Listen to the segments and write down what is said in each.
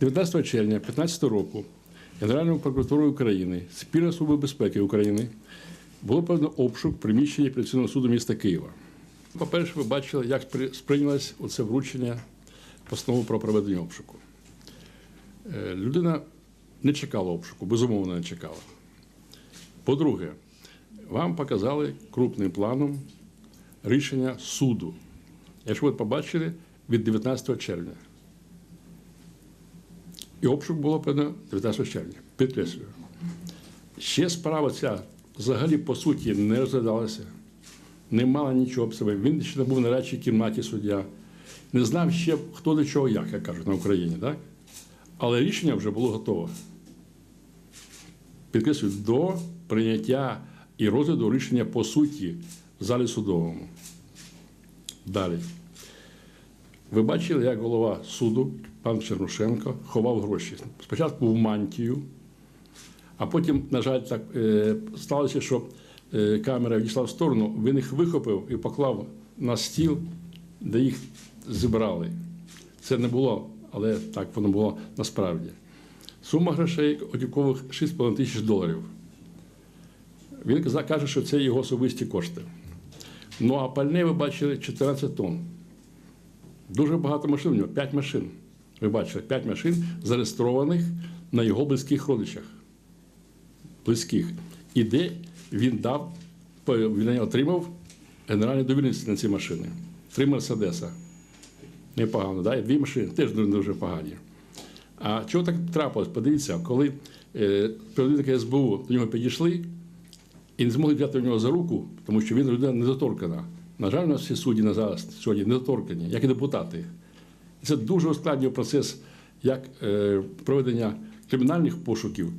19 червня 2015 року Генеральною прокуратурою України спільно з Службою безпеки України було проведено обшук приміщення апеляційного суду міста Києва. По-перше, ви бачили, як спри- сприйнялось оце вручення постанови про проведення обшуку. Е, Людина не чекала обшуку, безумовно, не чекала. По-друге, вам показали крупним планом рішення суду. Якщо ви побачили від 19 червня. І обшук було проведено 19 червня. Підкреслюю. Ще справа ця взагалі по суті не розглядалася, не мала нічого об себе. Він ще не був на радчій кімнаті суддя, не знав ще хто до чого як, як кажуть на Україні, так? Але рішення вже було готове. Підкреслюю, до прийняття і розгляду рішення по суті в залі судовому. Далі. Ви бачили, як голова суду, пан Чернушенко, ховав гроші. Спочатку в мантію, а потім, на жаль, так е, сталося, що е, камера відійшла в сторону, він їх вихопив і поклав на стіл, де їх зібрали. Це не було, але так воно було насправді. Сума грошей готівкових 6,5 тисяч доларів. Він каже, що це його особисті кошти. Ну а пальне ви бачили 14 тонн. Дуже багато машин у нього, 5 машин. Ви бачили, 5 машин зареєстрованих на його близьких родичах. Близьких. І де він дав, він отримав генеральні довірності на ці машини. Три Мерседеса. Непогано, да? дві машини теж дуже, погані. А чого так трапилось? Подивіться, коли е, співробітники СБУ до нього підійшли і не змогли взяти в нього за руку, тому що він людина недоторкана. На жаль, у нас всі судді на зараз сьогодні недоторкані, як і депутати. І Це дуже ускладнює процес як е, проведення кримінальних пошуків,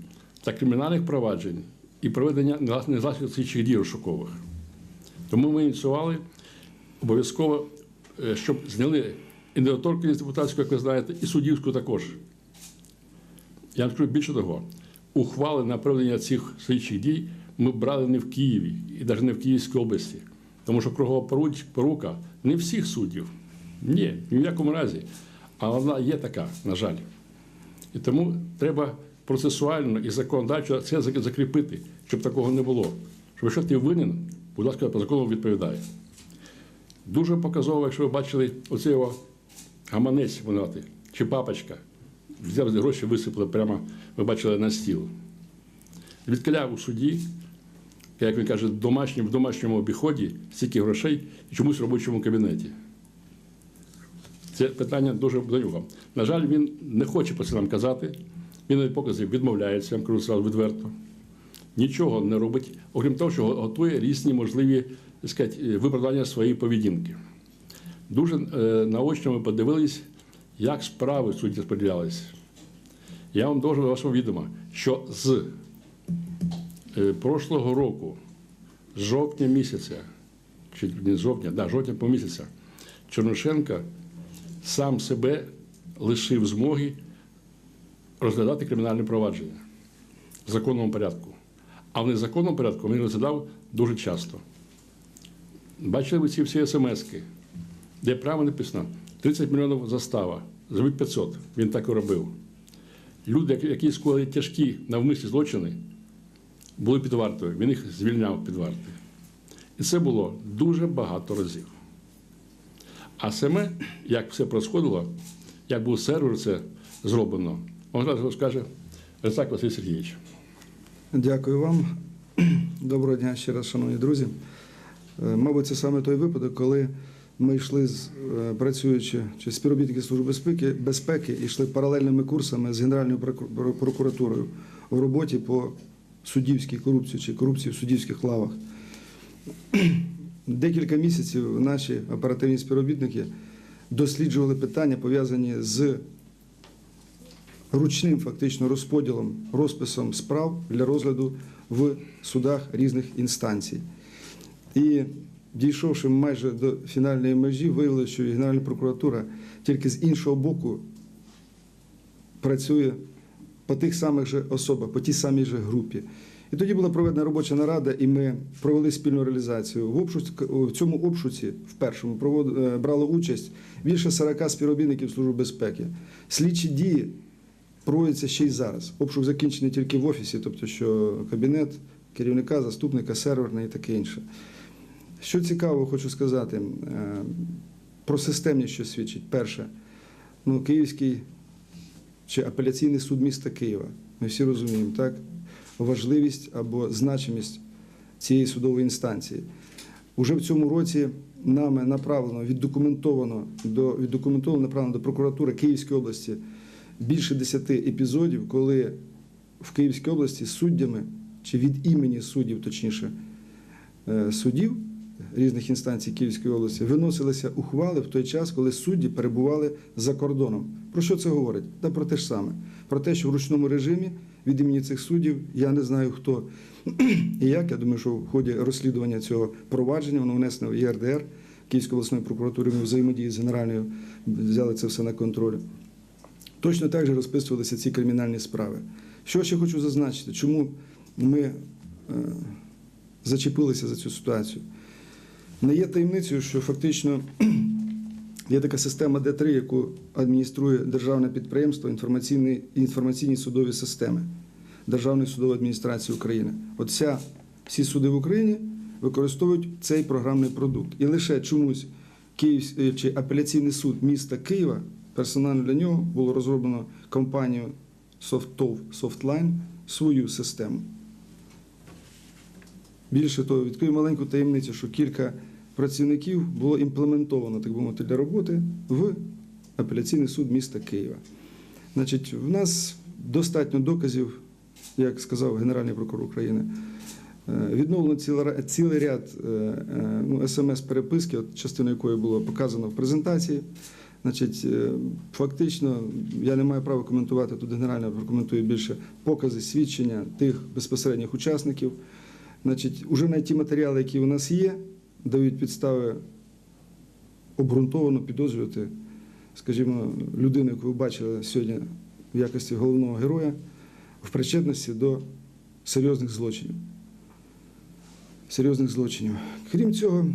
так кримінальних проваджень і проведення незалежних слідчих дій розшукових. Тому ми ініціювали обов'язково, е, щоб зняли і недоторканність депутатську, як ви знаєте, і суддівську також. Я вам скажу більше того, ухвали на проведення цих слідчих дій ми брали не в Києві і навіть не в Київській області. Тому що кругова порука не всіх суддів. Ні, ні в якому разі. Але вона є така, на жаль. І тому треба процесуально і законодавчо це закріпити, щоб такого не було. Щоб якщо ти винен, будь ласка, по закону відповідає. Дуже показово, якщо ви бачили оцей гаманець монати, чи папочка. Взяли гроші, висипали прямо, ви бачили, на стіл. Відкаляв у суді, як він каже, в домашньому, в домашньому обіході стільки грошей і чомусь в робочому кабінеті. Це питання дуже до нього. На жаль, він не хоче про це нам казати. Він від показів відмовляється, я вам кажу зразу відверто. Нічого не робить, окрім того, що готує різні можливі сказати, виправдання своєї поведінки. Дуже е, наочно ми подивились, як справи судді розподілялися. Я вам дуже вашого відомо, що з прошлого року, з жовтня місяця, чи не жовтня, да, жовтня по місяця, Чорношенка сам себе лишив змоги розглядати кримінальне провадження в законному порядку. А в незаконному порядку він розглядав дуже часто. Бачили ви ці всі смски, де право написано 30 мільйонів застава, зробіть 500. Він так і робив. Люди, які скоїли тяжкі навмисні злочини, були під вартою. Він їх звільняв під вартою. І це було дуже багато разів. А саме, як все происходило, як був сервер це зроблено, вам зараз розкаже Рецак Василь Сергійович. Дякую вам. Доброго дня ще раз, шановні друзі. Е, Мабуть, це саме той випадок, коли ми йшли з е, працюючи чи співробітники Служби безпеки, безпеки, йшли паралельними курсами з Генеральною прокуратурою в роботі по суддівській корупції чи корупції в суддівських лавах. Декілька місяців наші оперативні співробітники досліджували питання, пов'язані з ручним фактично розподілом, розписом справ для розгляду в судах різних інстанцій. І дійшовши майже до фінальної межі, виявилося, що Генеральна прокуратура тільки з іншого боку працює по тих самих же особах, по тій самій же групі. І тоді була проведена робоча нарада, і ми провели спільну реалізацію. В, обшуці, в цьому обшуці в першому провод, е, брало участь більше 40 співробітників Служби безпеки. Слідчі дії проводиться ще й зараз. Обшук закінчений тільки в офісі, тобто що кабінет керівника, заступника, серверний і таке інше. Що цікаво, хочу сказати е, про системність, що свідчить. Перше, ну, Київський чи апеляційний суд міста Києва. Ми всі розуміємо, так? Важливість або значимість цієї судової інстанції. Уже в цьому році нами направлено, віддокументовано до віддокументовано направлено до прокуратури Київської області більше 10 епізодів, коли в Київській області суддями чи від імені суддів, точніше, е, суддів різних інстанцій Київської області виносилися ухвали в той час, коли судді перебували за кордоном. Про що це говорить? Та про те ж саме. Про те, що в ручному режимі від імені цих суддів я не знаю хто і як. Я думаю, що в ході розслідування цього провадження воно внесено в ЄРДР Київської обласної прокуратури. Ми взаємодії з генеральною взяли це все на контроль. Точно так же розписувалися ці кримінальні справи. Що ще хочу зазначити, чому ми е, зачепилися за цю ситуацію? Не є таємницею, що фактично є така система Д3, яку адмініструє державне підприємство інформаційні, інформаційні судові системи Державної судової адміністрації України. От всі суди в Україні використовують цей програмний продукт. І лише чомусь Київ е, чи апеляційний суд міста Києва персонально для нього було розроблено компанією Softov, Softline свою систему. Більше того, відкрию маленьку таємницю, що кілька працівників було імплементовано, так би мовити, для роботи в апеляційний суд міста Києва. Значить, в нас достатньо доказів, як сказав Генеральний прокурор України. Е, Відновлено цілий ряд е, е, ну, смс-переписки, частину якої було показано в презентації. Значить, фактично, я не маю права коментувати, тут генерально прокоментую більше покази, свідчення тих безпосередніх учасників. Значить, уже навіть ті матеріали, які у нас є, дають підстави обґрунтовано підозрювати, скажімо, людину, яку ви бачили сьогодні в якості головного героя, в причетності до серйозних злочинів. Серйозних злочинів. Крім цього,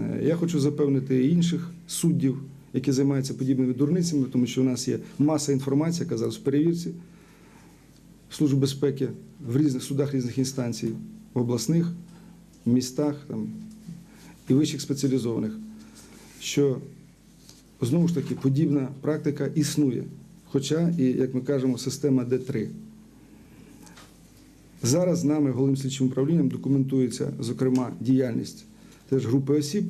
е, я хочу запевнити і інших суддів, які займаються подібними дурницями, тому що у нас є маса інформації, яка зараз в перевірці Служби безпеки в різних судах різних інстанцій, в обласних, містах там, і вищих спеціалізованих, що знову ж таки подібна практика існує. Хоча і, як ми кажемо, система Д3. Зараз нами, головним слідчим управлінням, документується, зокрема, діяльність теж групи осіб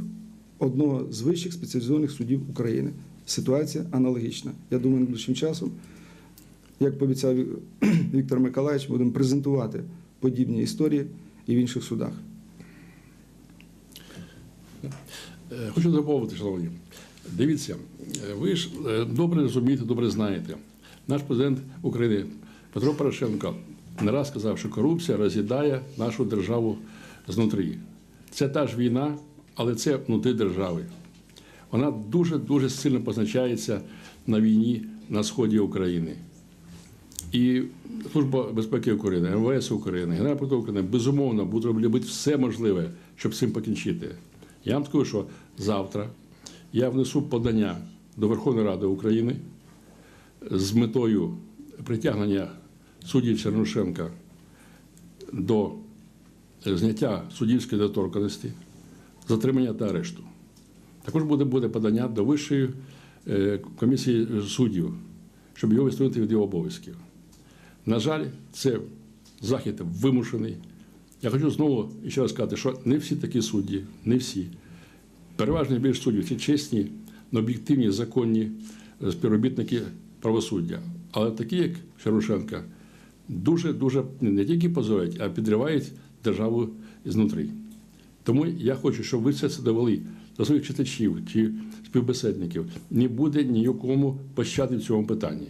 одного з вищих спеціалізованих судів України. Ситуація аналогічна. Я думаю, найближчим часом, як пообіцяв Віктор Миколаївич, будемо презентувати подібні історії і в інших судах. Е, Хочу доповнити, шановні. Дивіться, е, ви ж е, добре розумієте, добре знаєте. Наш президент України Петро Порошенко не раз сказав, що корупція роз'їдає нашу державу знутрі. Це та ж війна, але це внутрі держави. Вона дуже-дуже сильно позначається на війні на сході України. І Служба безпеки України, МВС України, прокуратура України безумовно буде робити все можливе, щоб з цим покінчити. Я вам скажу, що завтра я внесу подання до Верховної Ради України з метою притягнення суддів Чернушенка до зняття суддівської недоторканості, затримання та арешту. Також буде, буде подання до Вищої е, комісії суддів, щоб його відстояти від його обов'язків. На жаль, це захід вимушений. Я хочу знову ще раз сказати, що не всі такі судді, не всі. Переважна більшість суддів це чесні, об'єктивні, законні е, співробітники правосуддя. Але такі, як Шарушенка, дуже-дуже не тільки позорять, а підривають державу знутрі. Тому я хочу, щоб ви все це довели до своїх читачів чи співбесідників. Не буде ніякому пощади в цьому питанні.